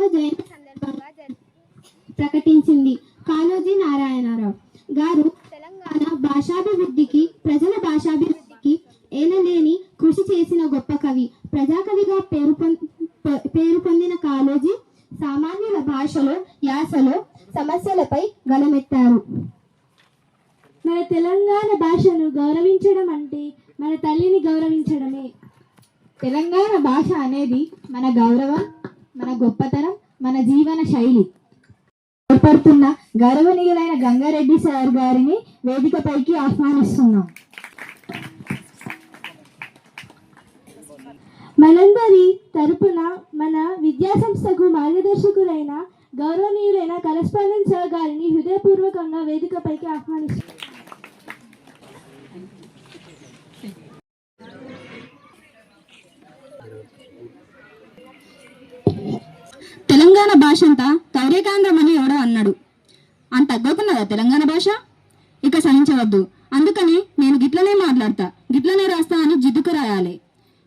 నాలుగవ జయంతి సందర్భంగా ప్రకటించింది. కాళోజీ నారాయణరావు గారు తెలంగాణ భాషాభివృద్ధికి ప్రజల భాషాభివృద్ధికి ఏనలేని కృషి చేసిన గొప్ప కవి. ప్రజాకవిగా పేరు పేరు పొందిన కాళోజీ సామాన్యుల భాషలో యాసలో సమస్యలపై గలమెత్తారు మన తెలంగాణ భాషను గౌరవించడం అంటే మన తల్లిని గౌరవించడమే. తెలంగాణ భాష అనేది మన గౌరవం మన గొప్పతనం మన జీవన శైలి. ఏర్పడుతున్న గౌరవనీయులైన గంగారెడ్డి సార్ గారిని వేదికపైకి ఆహ్వానిస్తున్నాం. మనందరి తరపున మన విద్యా సంస్థకు మార్గదర్శకులైన గౌరవనీయులైన కరస్పాండెంట్ సార్ గారిని హృదయపూర్వకంగా వేదికపైకి ఆహ్వానిస్తున్నాం. తెలంగాణ భాష అంతా తౌరేకాంధ్రం అని ఎవడో అన్నాడు. అంత తగ్గకున్నదా తెలంగాణ భాష? ఇక సహించవద్దు. అందుకని నేను గిట్లనే మాట్లాడతా. గిట్లనే రాస్తా అని జిద్దుకు రాయాలి.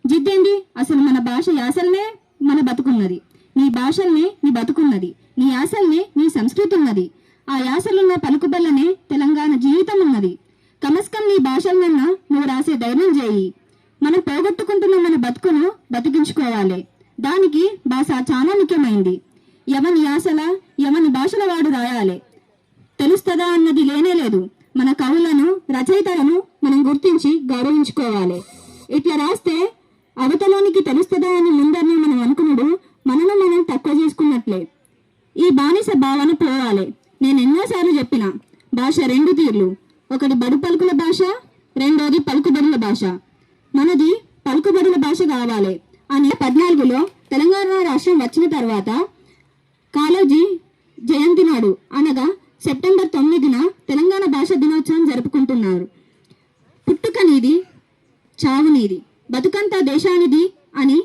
జిద్దేంది? అసలు మన భాష యాసల్నే మన బతుకున్నది. నీ భాషల్నే నీ బతుకున్నది. నీ యాసల్నే నీ సంస్కృతి ఉన్నది ఆ యాసలున్న పలుకుబల్లనే తెలంగాణ జీవితం ఉన్నది కమస్కం నీ భాషలన్నా నువ్వు రాసే ధైర్యం చేయి మనం పోగొట్టుకుంటున్న మన బతుకును బతికించుకోవాలి. దానికి భాష చాలా ముఖ్యమైంది. ఎవని యాసల ఎవని భాషల వాడు రాయాలి. తెలుస్తుందా అన్నది లేనే లేదు. మన కవులను రచయితలను మనం గుర్తించి గౌరవించుకోవాలి. ఇట్లా రాస్తే అవతలోనికి తెలుస్తుందా అని ముందరిని మనం అనుకున్నాడు మనను మనం తక్కువ చేసుకున్నట్లే. ఈ బానిస భావన పోవాలి. నేను ఎన్నోసార్లు చెప్పిన భాష రెండు తీర్లు. ఒకటి బడు పలుకుల భాష రెండోది పలుకుబడుల భాష. మనది పలుకుబడుల భాష కావాలి. అని పద్నాలుగులో తెలంగాణ రాష్ట్రం వచ్చిన తర్వాత కాళోజీ జయంతి నాడు అనగా సెప్టెంబర్ తొమ్మిదిన తెలంగాణ భాష దినోత్సవం జరుపుకుంటున్నారు. పుట్టుక నీది బతుకంతా దేశానిది అని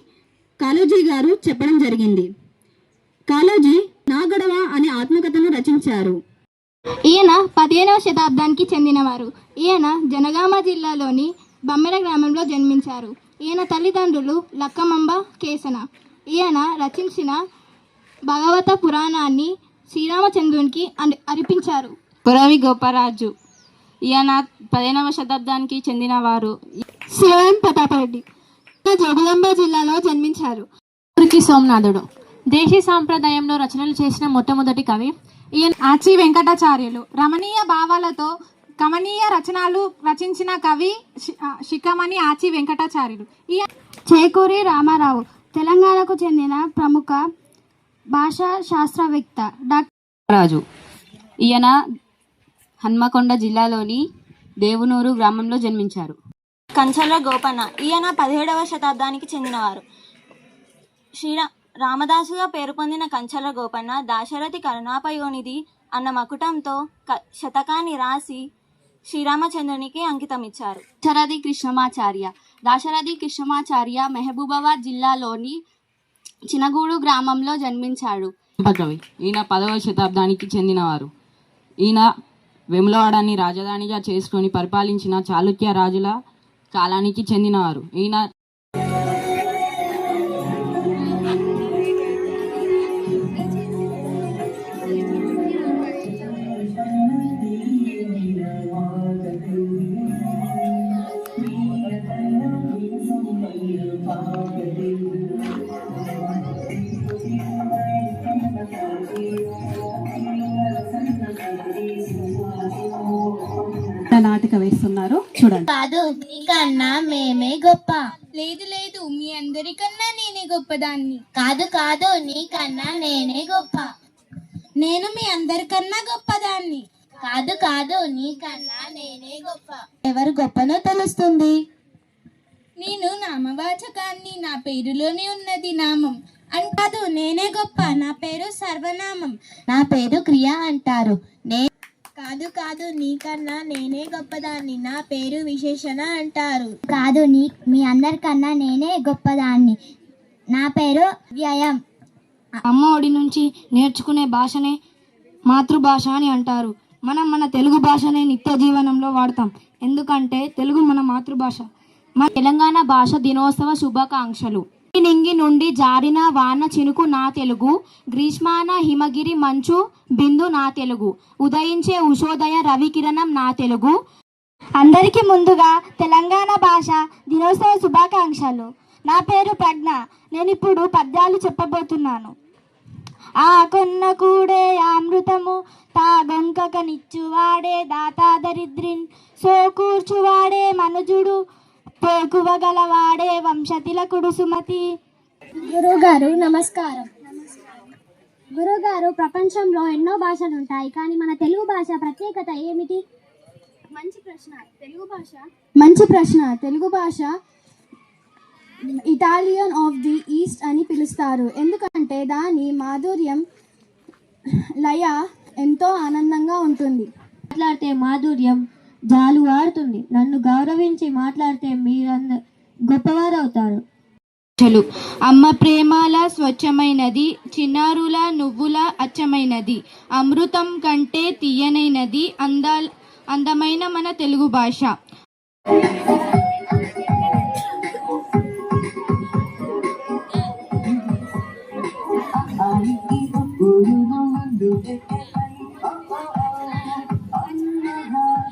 కాళోజీ గారు చెప్పడం జరిగింది. కాళోజీ నా గొడవ అనే ఆత్మకథను రచించారు. ఈయన పదిహేనవ శతాబ్దానికి చెందినవారు. ఈయన జనగామ జిల్లాలోని బమ్మెర గ్రామంలో జన్మించారు. ఈయన తల్లిదండ్రులు లక్కమంబ కేసన. ఈయన రచించిన భగవత పురాణాన్ని శ్రీరామచంద్రునికి అరి- అర్పించారు. పురవి గోపరాజు. ఈయన పదిహేనవ శతాబ్దానికి చెందినవారు. శివయం ప్రతాపరెడ్డి జోగులాంబ జిల్లాలో జన్మించారు. ఊరికి సోమనాథుడు. దేశీ సాంప్రదాయంలో రచనలు చేసిన మొట్టమొదటి కవి ఈయన ఆచి వెంకటాచార్యులు. రమణీయ భావాలతో కమనీయ రచనలు రచించిన కవి శిఖమణి ఆచి వెంకటాచార్యులు. ఈయన చేకూరి రామారావు. తెలంగాణకు చెందిన ప్రముఖ భాషా శాస్త్రవేత్త డాక్టర్ రాజు. ఈయన హన్మకొండ జిల్లాలోని దేవునూరు గ్రామంలో జన్మించారు. కంచర్ల గోపన్న ఈయన పదిహేడవ శతాబ్దానికి చెందినవారు. శ్రీరా రామదాసుగా పేరు పొందిన కంచర్ల గోపన్న దాశరథి కరుణాపయోనిధి అన్న మకుటంతో క- శతకాన్ని రాసి శ్రీరామచంద్రునికి అంకితం ఇచ్చారు దాశరథి కృష్ణమాచార్య. దాశరథి కృష్ణమాచార్య మహబూబాబాద్ జిల్లాలోని చినగూడు గ్రామంలో జన్మించాడు. కవి ఈయన పదవ శతాబ్దానికి చెందినవారు. ఈయన వెములవాడని రాజధానిగా చేసుకొని పరిపాలించిన చాళుక్య రాజుల కాలానికి చెందినవారు. ఈయన వేస్తున్నారు. చూడండి. కాదు నీకన్నా మేమే గొప్ప. లేదు లేదు మీ అందరికన్నా నేనే గొప్పదాన్ని. కాదు కాదు నీకన్నా నేనే గొప్ప. నేను మీ అందరికన్నా గొప్పదాన్ని. కాదు కాదు నీకన్నా నేనే గొప్ప. ఎవరు గొప్పనో తెలుస్తుంది. నేను నామవాచకాన్ని నా పేరులోనే ఉన్నది నామం. అంటాదు నేనే గొప్ప. నా పేరు సర్వనామం. నా పేరు క్రియ అంటారు. నే కాదు కాదు నీకన్నా నేనే గొప్పదాన్ని. నా పేరు విశేషణ అంటారు. కాదు నీ మీ అందరికన్నా నేనే గొప్పదాన్ని. నా పేరు వ్యయం అమ్మ ఒడి నుంచి నేర్చుకునే భాషనే మాతృభాష అని అంటారు. మనం మన తెలుగు భాషనే నిత్య జీవనంలో వాడతాం. ఎందుకంటే తెలుగు మన మాతృభాష. మన తెలంగాణ భాష దినోత్సవ శుభాకాంక్షలు. నింగి నుండి జారిన వాన చినుకు నా తెలుగు గ్రీష్మాన హిమగిరి మంచు బిందు నా తెలుగు ఉదయించే ఉషోదయ రవికిరణం నా తెలుగు. అందరికీ ముందుగా తెలంగాణ భాష దినోత్సవ శుభాకాంక్షలు. నా పేరు ప్రజ్ఞ నేను ఇప్పుడు పద్యాలు చెప్పబోతున్నాను. ఆ కొన్న కూడే అమృతము తా గొంకక నిచ్చువాడే దాతా దరిద్రిన్ సో కూర్చువాడే మనుజుడు పోకువగలవాడే వంశతిలకుడు సుమతి గురుగారు నమస్కారం. గురుగారు ప్రపంచంలో ఎన్నో భాషలు ఉంటాయి కానీ మన తెలుగు భాష ప్రత్యేకత ఏమిటి? మంచి ప్రశ్న. తెలుగు భాష? మంచి ప్రశ్న. తెలుగు భాష ఇటాలియన్ ఆఫ్ ది ఈస్ట్ అని పిలుస్తారు. ఎందుకంటే దాని మాధుర్యం లయ ఎంతో ఆనందంగా ఉంటుంది. మాట్లాడితే మాధుర్యం జాలు నన్ను గౌరవించి మాట్లాడితే మీరంద గొప్పవారవుతారు. అవుతారు అమ్మ ప్రేమాల స్వచ్ఛమైనది చిన్నారుల నువ్వుల అచ్చమైనది అమృతం కంటే తీయనైనది అందా అందమైన మన తెలుగు భాష.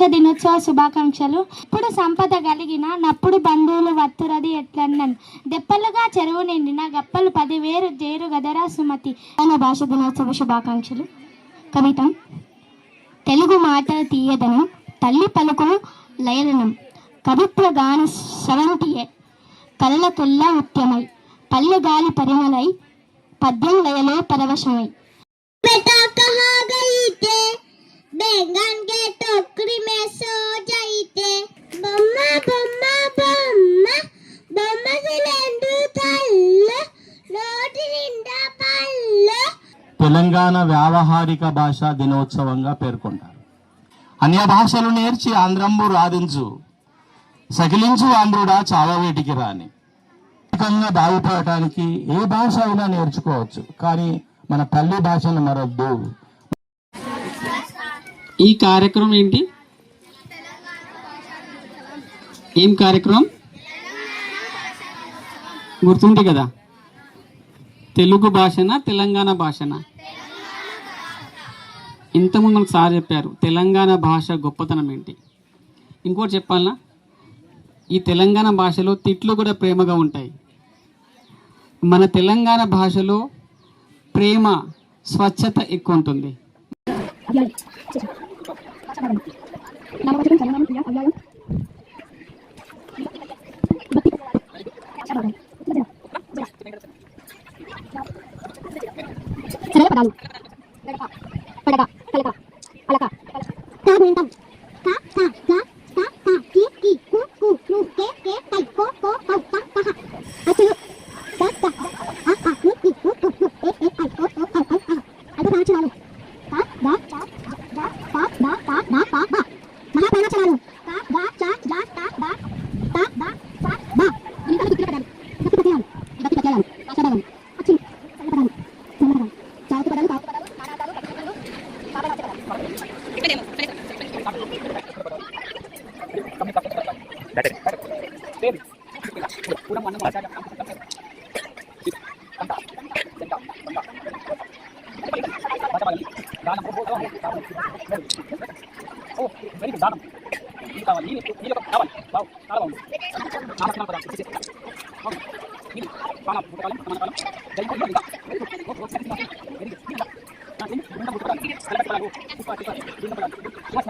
భాషా దినోత్సవ శుభాకాంక్షలు. ఇప్పుడు సంపద కలిగిన నప్పుడు బంధువులు వత్తురది ఎట్లన్నాను. దెప్పలుగా చెరువు నిండిన గప్పలు పదివేరు జేరు గదరా సుమతి. తన భాష దినోత్సవ శుభాకాంక్షలు. కవిత తెలుగు మాట తీయదనం తల్లి పలుకు లయలనం. కవిత్వ గాన శవంతియే కళ్ళ తొల్ల ఉత్యమై. పల్లె గాలి పరిమళై. పద్యం లయలో పరవశమై. बैंगन के टोकरी में सो जाई थे बम्मा बम्मा बम्मा బొమ్మ సిలిండర్ తల్లు నోటి నిండా పళ్ళు తెలంగాణ వ్యావహారిక భాషా దినోత్సవంగా పేర్కొంటారు అన్య భాషలు నేర్చి ఆంధ్రంబు రాధించు సకిలించు ఆంధ్రుడా చావవేటికి రాని ఆర్థికంగా బాగుపడటానికి ఏ భాష అయినా నేర్చుకోవచ్చు కానీ మన తల్లి భాషను మరొద్దు ఈ కార్యక్రమం ఏంటి? ఏం కార్యక్రమం? గుర్తుంటే కదా? తెలుగు భాషనా తెలంగాణ భాషనా? ఇంతకుముందు మనకు సార్ చెప్పారు తెలంగాణ భాష గొప్పతనం ఏంటి? ఇంకోటి చెప్పాలనా ఈ తెలంగాణ భాషలో తిట్లు కూడా ప్రేమగా ఉంటాయి. మన తెలంగాణ భాషలో ప్రేమ స్వచ్ఛత ఎక్కువ ఉంటుంది. ചടങ്ങ് നാമവാചകം ചരണം ക്രിയ അവ്യായം ఓ వెరీ గుడ్ దానం ఇది కావాలి నీళ్ళు నీళ్ళు కావాలి బావు చాలా బాగుంది చాలా చాలా పదార్థం నీళ్ళు పాలం పుట్టకాలం మన పాలం జల్లి వెరీ గుడ్ వెరీ గుడ్ నాకు ముందు పుట్టకాలి కలపడాలు పుష్పాలు ఇలా